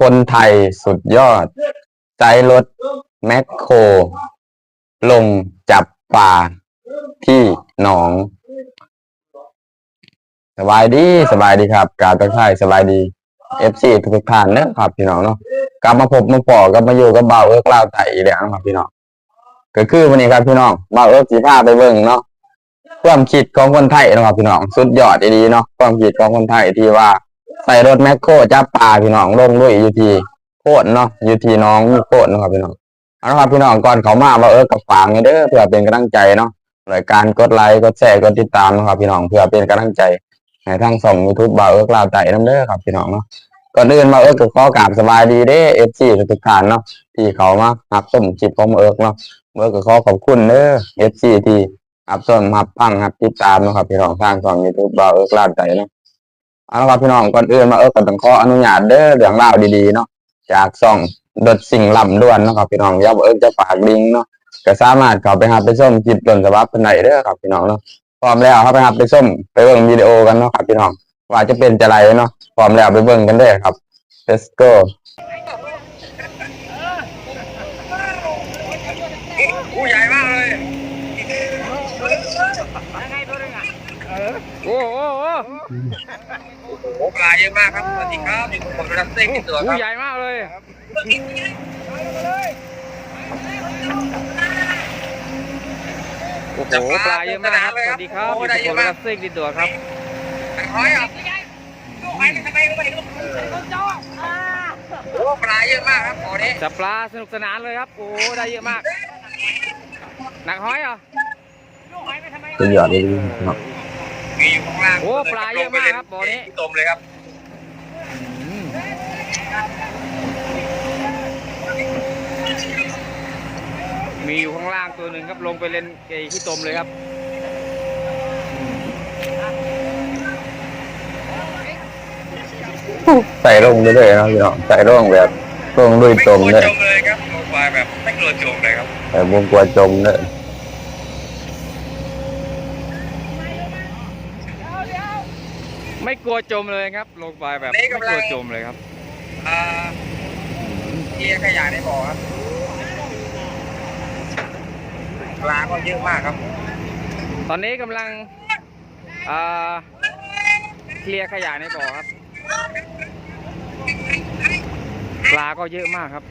คนไทยสุดยอด ใจรถแมคโคร ลงจับปลาที่หนอง สบายดีสบายดีครับ การทักทายสบายดีเอฟซีทุกท่านเนอะครับพี่น้องเนาะกลับมาพบมาปอกลับมาอยู่กับเบาเอิร์กลาวไทยอีกแล้วนะครับพี่น้องก็คือวันนี้ครับพี่น้องเบาเอิร์กสีผ้าไปเบิ่งเนาะความคิดของคนไทยนะครับพี่น้องสุดยอดดีๆเนาะความคิดของคนไทยที่ว่า ใส่รถแมคโครจับปลาพี่น้องลงลุยอยู่ทีโคตรเนาะอยู่ทีน้องโคตรนะครับพี่น้องเอาละครับพี่น้องก่อนเขามาเบาเอิร์กกับฝางเด้อเพื่อเป็นกำลังใจเนาะรายการกดไลค์กดแชร์กดติดตามนะครับพี่น้องเพื่อเป็นกำลังใจให้ทางส่องยูทูบบ่าวเอิร์กลาวไต่น้ำเด้อครับพี่น้องเนาะก่อนอื่นบ่าเอิร์กก็ขอกราบสบายดีเด้เอฟซีทุกท่านเนาะที่เขามาหับส้มจิบของเอิร์กเนาะเอิร์กก็ขอขอบคุณเด้อเอฟซีที่หับส้มหับพังหับติดตามนะครับพี่น้องทางสองยูทูบบ่าวเอิร์กลาวไต่เนาะ เอาละครับพี่น้องก่อนอื่นบ่าเอิร์กก็ต้องขออนุญาตเด้อเรื่องราวดีๆเนาะจากส่องดดสิ่งลำด้วนเนาะครับพี่น้องอย่าบ่าวเอิร์กจะฝากลิงก์เนาะก็สามารถเข้าไปหับไปส้มจิบต้นฉบับเพิ่นได้เด้อครับพี่น้องเนาะพร้อมแล้วเข้าไปหับไปส้มไปเบิ่งวิดีโอกันเนาะครับพี่น้องว่าจะเป็นจะไรเนาะพร้อมแล้วไปเบิ่งกันได้ครับ let's go ผู้ใหญ่มากเลยโอ้โห โอ้ปลาเยอะมากครับสวัสดีครับอยู่กับผมรับเซ็กที่ตัวคผู้รับใหญ่มากเลยโอ้โหปลาเยอะมากครับสวัสดีครับอยู่กับผมรับซิ่งดิตัวครับร้อยอะโอ้ปลาเยอะมากครับขอนี้จับปลาสนุกสนานเลยครับโอ้โหได้เยอะมากหนักห้อยเหรอสุดยอดเลยเนาะ มีอยู่ข้างล่างโอ้ปลาเยอะมากครับบ่อนี้ที่ต้มเลยครับ อืมมีอยู่ข้างล่างตัวหนึ่งครับลงไปเล่นไอ้ที่ตมเลยครับ ใส่ลงเรื่อยๆเนาะพี่น้องใส่ลงแบบลงลุยไม่จกลัมวเลยจมเลยครับลงไปแบบไม่กลัวจมเลยครับ แต่วงกลัวจมเลย ไม่กลัวจมเลยครับ ลงไปแบบไม่กลัวจมเลยครับอ่าเกียร์ขยะในบ่อครับปลาก็เยอะมากครับ ตอนนี้กำลังอ่าเคลียร์ขยะในบ่อครับ ปลาก็เยอะมากครับ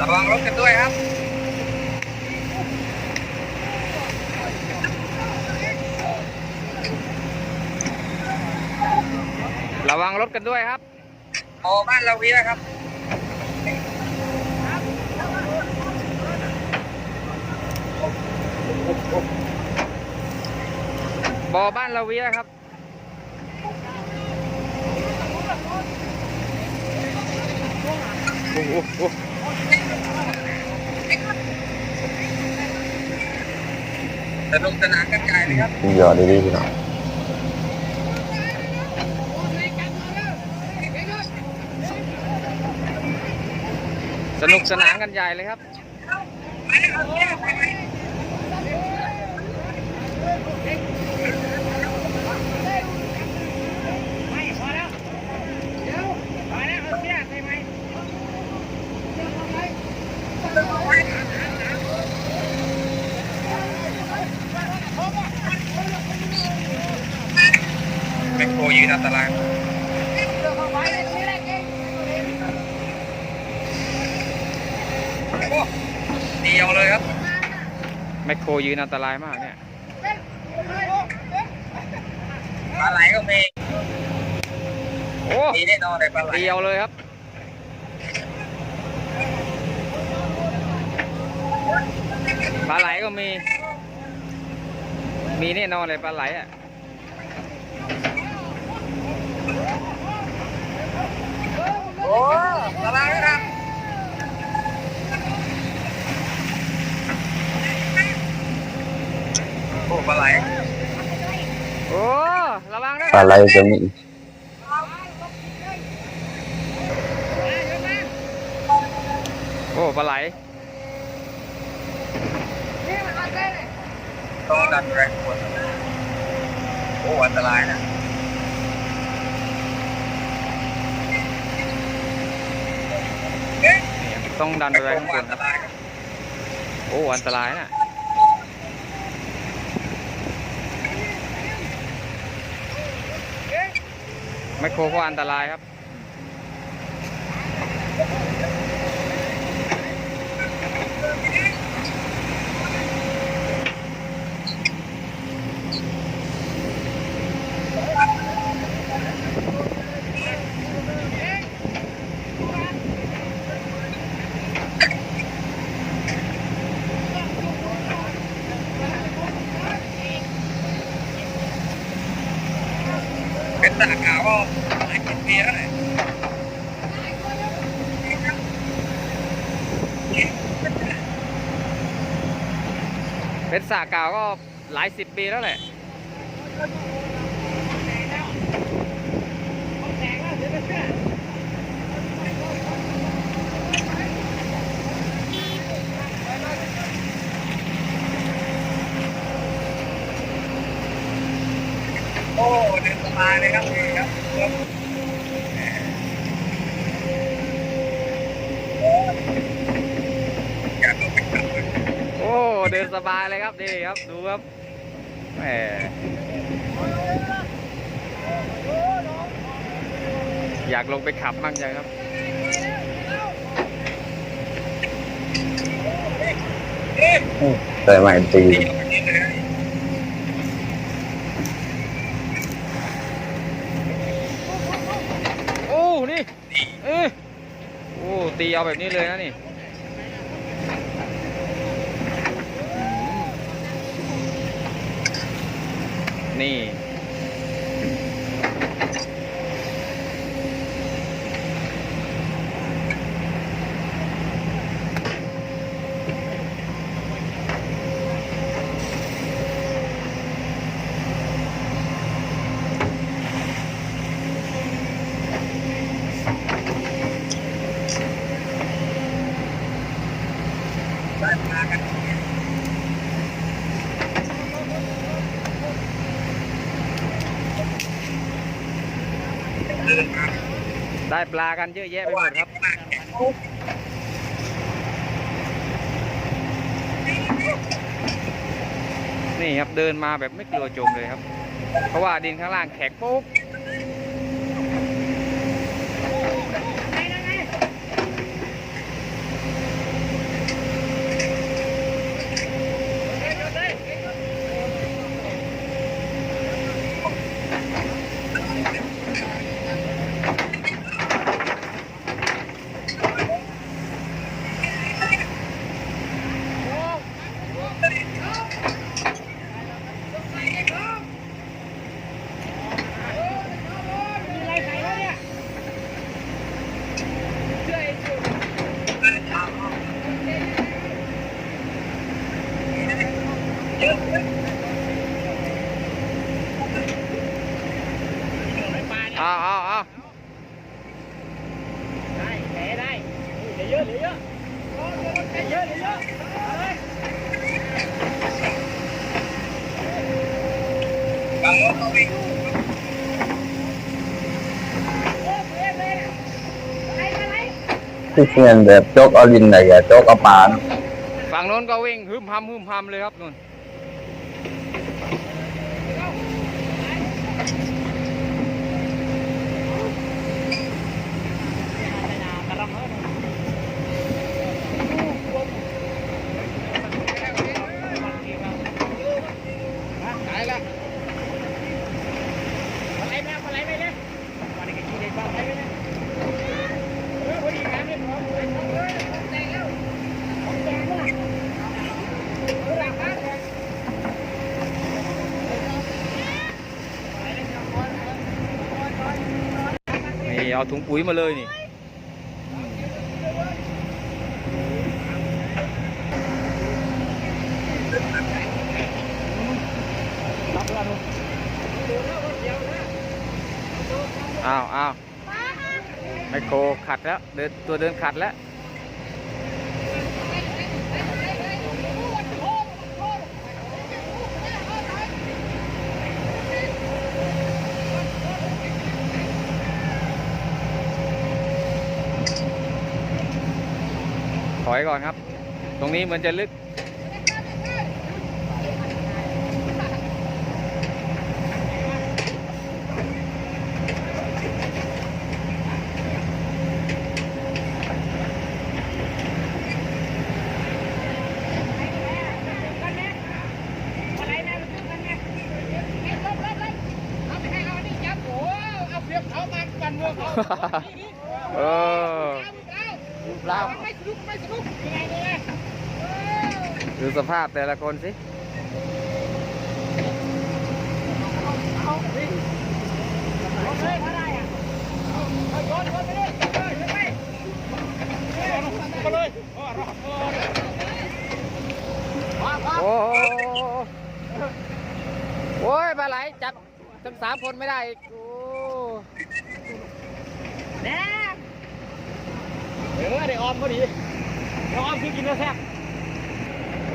ระวังรถกันด้วยครับระวังรถกันด้วยครับโอ้บ้านเราวีนะครับบ่อบ้านละเวียครับ โอ้โหโอ้โห สนุกสนานกันใหญ่เลยครับสุดยอดดีๆพี่น้องสนุกสนานกันใหญ่เลยครับแมคโครยืนอันตรายโอ้เดียวเลยครับ แมคโครยืนอันตรายมากเนี่ยปลาไหลก็มีโอ้มีแน่นอนเลยปลาไหลเดียวเลยครับปลาไหลก็มี มีแน่นอนเลยปลาไหลอะ โอ้ปลาไหลครับโอ้ปลาไหลโอ้ระวังด้วยปลาไหลจะมีโอ้ปลาไหลต้องดันแรงคนโอ้อันตรายนะ นี่ครับ ต้องดันไปไว้ข้างบนครับ โอ้ อันตรายนะไมโครก็อันตรายครับ เป็นสากาวก็หลายสิบปีแล้วเนี่ย เป็นสระเก่าก็หลายสิบปีแล้วแหละโอ้เดินสบายเลยครับนี่ครับอยากลงไปขับเลย โอ้ เดินสบายเลยครับนี่ครับดูครับแหมอยากลงไปขับมั่งจังครับใส่ใหม่ตีดีกว่านี้เลยนะโอ้ นี่ เออโอ้ ตีเอาแบบนี้เลยนะนี่ นี่ ได้มากันเดินมา ได้ปลากันเยอะแยะไปหมดครับ นี่ครับเดินมาแบบไม่กลัวจมเลยครับ เพราะว่าดินข้างล่างแข็งปุ๊บ เอาเอาเอาบางรถก็วิ่งที่เชียนแบบโจกเอาลินไหนอะโจกเอาปลาเนอะฝั่งโน้นก็วิ่งฮึมพำฮึมพำเลยครับนู่นนี่ เอาถุงปุ๋ยมาเลยนี่อ้าวอ้าวไมโครขัดแล้วเดินตัวเดินขัดแล้ว อยก่อนครับ ตรงนี้เหมือนจะลึกเออ ดูสภาพแต่ละคนสิโอ้โหโอ้ยปลาไหลจับทั้งสามคนไม่ได้อีกโอ้เออได้ออมพอดีได้ออมคือกินแล้วแซ่บ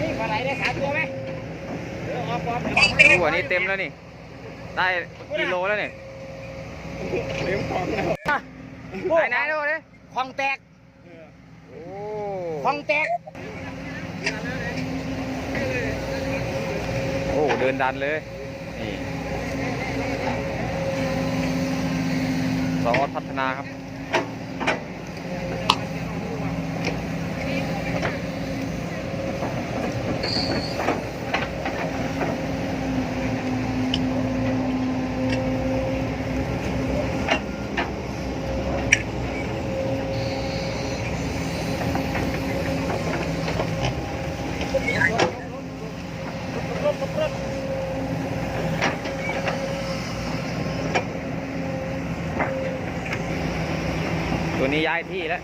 นี่ปลาไหลได้สามตัวไหมเออออมอ อมดูอันนี้เต็มแล้วนี่ ได้กิโลแล้วนี่เต็มของแล้วไหนไหนดูดิของแตกโอ้ของแตก โอ้เดินดันเลย นี่ซอสพัฒนาครับ ที่แล้ว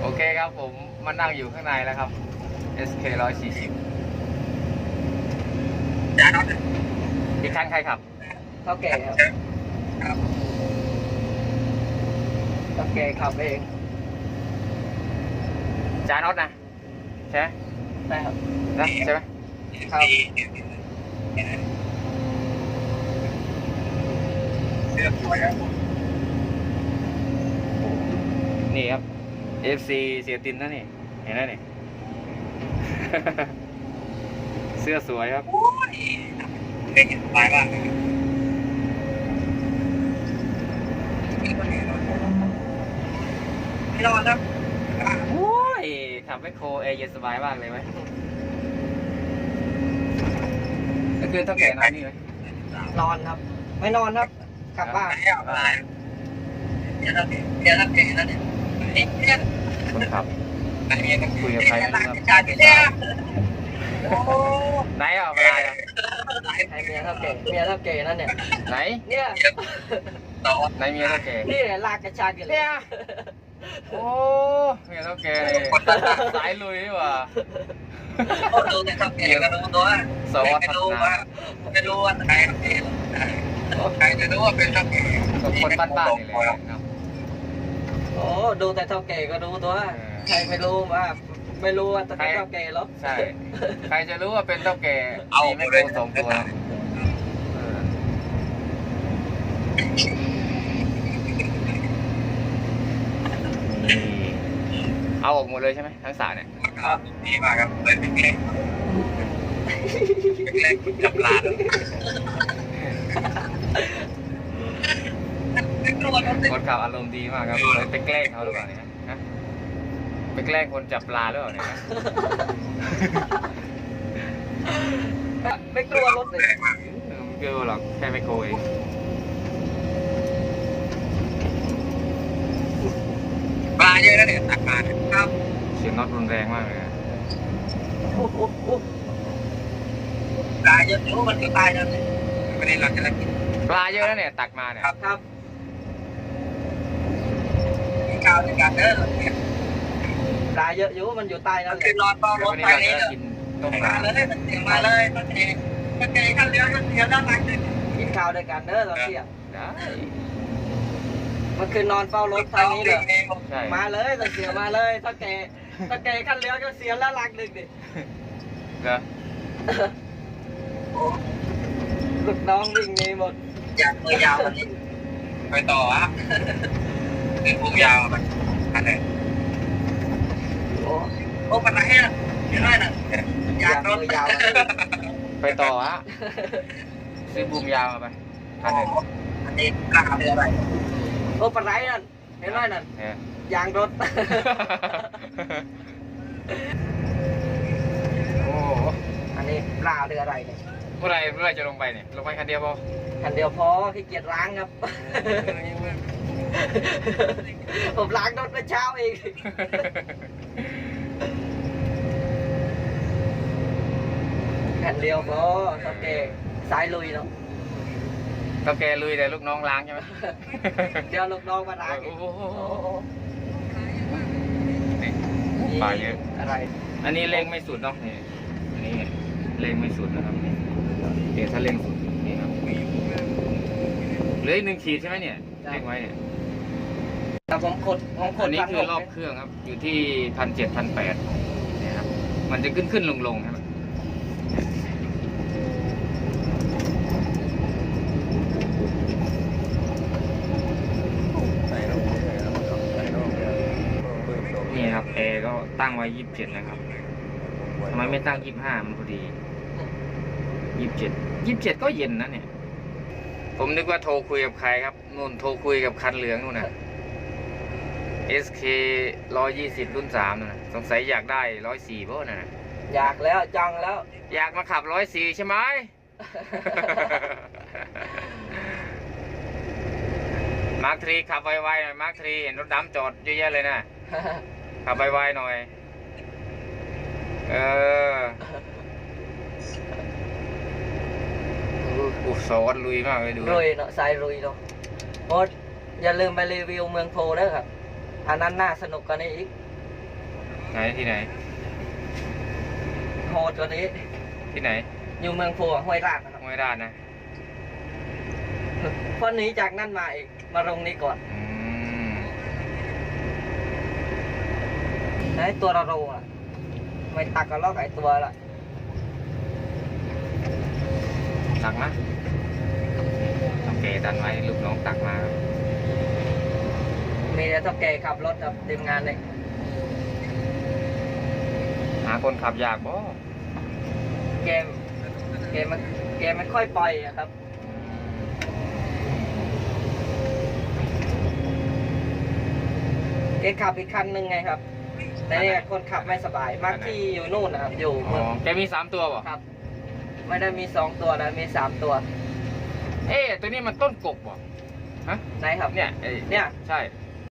โอเคครับผมมา นั่งอยู่ข้างในแล้วครับ SK 140อีกคันใครขับเท่าแก่ครับเท่าแก่ขับเองจานออสนะใช่ไหมใช่ครับนะใช่ไหมครับนี่ครับ FC เสียตินนะนี่ เห็นไหมนี่ เสื้อสวยครับเด็กสบายมากไม่รอดครับโอ้ยขับแมคโครแอร์เย็นสบายมากเลยไหมก็คือเท่าแก่นอนนี่ไหมนอนครับ ไม่นอนครับ กลับบ้านเดี๋ยวถ้าเก่งแล้วเนี่ยคนขับ คุยกับใครไม่รู้ครับไหนอะเวลาอะไอเมียเท่าแก่เมียเท่าแก่นั่นเนี่ยไหนเนี่ยไหนเมียเท่าแก่นี่แหละลากกระชากกันเลยเนี่ยโอ้เมียเท่าแก่เลยสายลุยดีกว่าดูแต่ขับเองก็รู้ตัวสวัสดิ์พัฒรู้นาว่าไม่รู้ว่าใครขับเองใครจะรู้ว่าเป็นขับเองคนบ้านๆนี่เลยครับโอ้ดูแต่เท่าแก่ก็รู้ตัวใครไม่รู้ว่า ไม่รู้ว่าจะเป็นเท่าแก่หรอกใช่ ใครจะรู้ว่าเป็นเท่าแก่มีแม่โคสองตัวเออเอาออกหมดเลยใช่ไหมทั้งสาเนี่ยครับดีมากครับเลยเป็นเล็กเล็กจับลานเป็นตัวรถติด คนขับอารมณ์ดีมากครับไปแกล้งเขาหรือเปล่าเนี่ยฮะไปแกล้งคนจับปลาหรือเปล่าเนี่ยฮะไม่กลัวรถเลยแรงมากเออไม่เกี่ยวหรอกแค่ไมโครเองปลาเยอะนะเนี่ยตักมาครับเสียงน็อตรุนแรงมากเลยนะปลาเยอะรู้มันก็ตายแล้วเนี่ยวันนี้เราจะกินปลาเยอะแล้วเนี่ยตักมาเนี่ยครับ ครับข้าวในการเดินเนี่ยปลาเยอะอยู่มันอยู่ใต้นั่นแหคืละอนอนเฝ้ารวัถนนี้ไปเรานี่จะเลยกินต้มปมาลาเลยมันเสียมาเลยมันเองมันเองข้าวเลี้ยวข้าวเลี้ยวด้านหลังเลยกินข้าวด้วยกันเด้อตอนเที่ยงได้มันคือนอนเฝ้ารถทางนี้เลยใช่มาเลยตะเสียมาเลยถ้าแกถ้าแกขั้นเลี้ยวก็เสียแล้วลักดึกดิเหรอลูกน้องวิ่งหนีหมดอยากมือยาววันนี้ไปต่ออะ เป็นพวกยาวมันอันไหนโอ้โอ้ปัญหาเนี่ยเห็นไหมน่ะอยากรถยาวไปต่อฮะซื้อบูมยาวมาไปพันหนึ่งอันนี้กล้าเลยอะไรโอ้ปะไรนั่นเห็นไหมนั่นเนี่ยยางรถโอ้อันนี้ปลาหรืออะไรเนี่ยเมื่อไหรเมื่อไหรจะลงไปเนี่ยลงไปคันเดียวพอคันเดียวพอขี้เกียจล้างครับ ผมล้างรถเมื่อเช้าเองคันเดียวพอโอเคสายลุยเนาะก็แกลุยแต่ลูกน้องล้างใช่ไหมเดี๋ยวลูกน้องมาล้างอีโอ้กโหโอ้โหนี่ปลาเยอะอะไร อันนี้เร่งไม่สุดเนาะนี่อันนี้เร่งไม่สุดนะครับนี่เดี๋ยวถ้าเร่งสุดนี่ครับเหลืออีกหนึ่งขีดใช่ไหมเนี่ยเร่งไว้เนี่ย แต่ผมกดผมกอัดนนี้คือรอบพันหกเครื่องครับ อยู่ที่พันเจ็ดพันแปดเนี่ยครับ มันจะขึ้นขึ้นลงลงครับ นี่ครับแอร์ก็ตั้งไว้ยี่สิบเจ็ดนะครับทำไมไม่ตั้งยี่สิบห้ามันพอดียี่สิบเจ็ดยี่สิบเจ็ดก็เย็นนะเนี่ย ผมนึกว่าโทรคุยกับใครครับนู่นโทรคุยกับคันเหลืองนู่นน่ะ SK ร้อยยี่สิบรุ่นสามนะสงสัยอยากได้ร้อยสี่ป่ะนะอยากแล้วจังแล้ว อยากมาขับร้อยสี่ใช่ไหม มาร์คทรีขับไวๆหน่อยมาร์คทรีเห็นรถดำจอดเยอะแยะเลยนะขับไวๆหน่อย เอออุสอนลุยมากเลยดูรุยเนาะสายรุยเนาะโอ้อย่าลืมไปรีวิวเมืองโพด้วยครับ อันนั้นน่าสนุกกว่านี้อีกไหนที่ไหน โหดกว่านี้ ที่ไหน อยู่เมืองโพอะห้วยราชนะครับห้วยราชนะเพราะหนีจากนั่นมาอีกมาลงนี้ก่อนอืมไอ้ตัวเราโรอะไม่ตักก็ลอกไอ้ตัวละตักนะต้องเกดันไว้ลูกน้องตักมาครับ มีแต่เท่าแกขับรถครับทีมงานเนี่ยหาคนขับยากบ่เกมเกมมันเกมมันค่อยปล่อยอะครับ เกมขับอีกคันหนึ่งไงครับ แต่เนี่ยคนขับไม่สบายมากที่อยู่นู่นนะครับอยู่อ๋เมืองอแกมีสามตัวบ่ครับ ไม่ได้มีสองตัวนะมีสามตัวเอ๊ะตัวนี้มันต้นกบบ่ไหนครับ เนี่ยไอ้เนี่ย ใช่